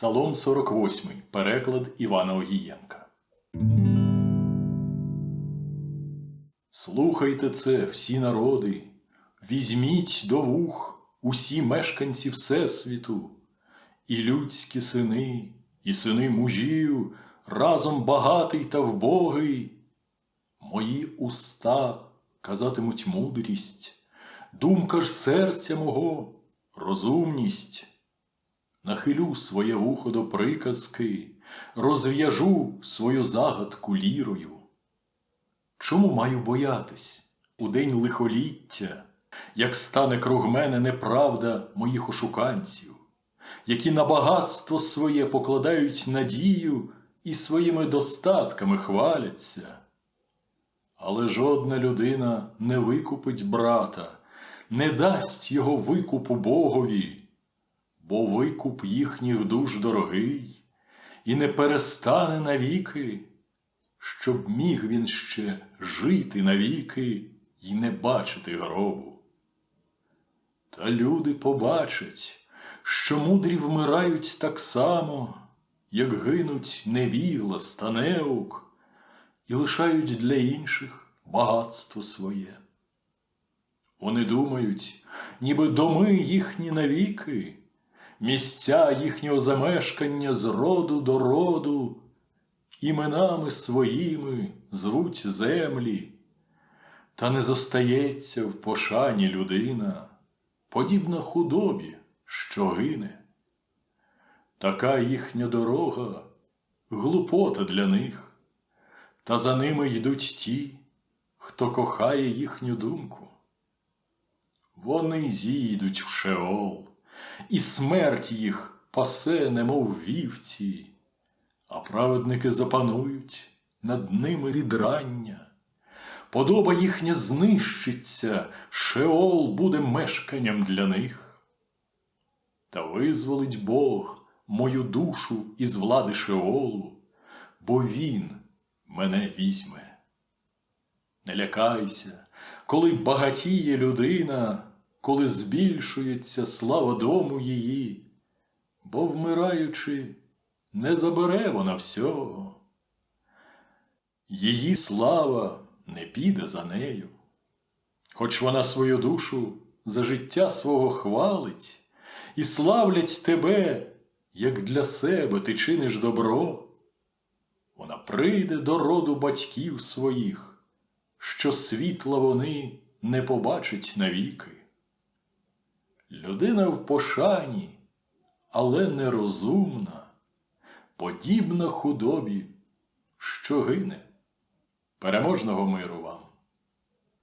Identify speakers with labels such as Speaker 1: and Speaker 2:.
Speaker 1: Псалом 48. Переклад Івана Огієнка. Слухайте це, всі народи, візьміть до вух усі мешканці Всесвіту, і людські сини, і сини мужів, разом багатий та вбогий. Мої уста казатимуть мудрість, думка ж серця мого розумність. Нахилю своє вухо до приказки, розв'яжу свою загадку лірою. Чому маю боятись у день лихоліття, як стане круг мене неправда моїх ошуканців, які на багатство своє покладають надію і своїми достатками хваляться? Але жодна людина не викупить брата, не дасть його викупу Богові бо викуп їхніх душ дорогий, і не перестане навіки, щоб міг він ще жити навіки і не бачити гробу. Та люди побачать, що мудрі вмирають так само, як гинуть невіглас та неук, і лишають для інших багатство своє. Вони думають, ніби доми їхні навіки, місця їхнього замешкання з роду до роду, іменами своїми звуть землі, та не зостається в пошані людина, подібна худобі, що гине. Така їхня дорога глупота для них, та за ними йдуть ті, хто кохає їхню думку. Вони зійдуть в Шеол, і смерть їх пасе, немов вівці, а праведники запанують над ними відрання. Подоба їхня знищиться, Шеол буде мешканням для них. Та визволить Бог мою душу із влади Шеолу, бо Він мене візьме. Не лякайся, коли багатіє людина, коли збільшується слава дому її, бо, вмираючи, не забере вона всього. Її слава не піде за нею, хоч вона свою душу за життя свого хвалить, і славлять тебе, як для себе ти чиниш добро. Вона прийде до роду батьків своїх, що світла вони не побачать навіки. Людина в пошані, але нерозумна, подібна худобі, що гине. Переможного миру вам!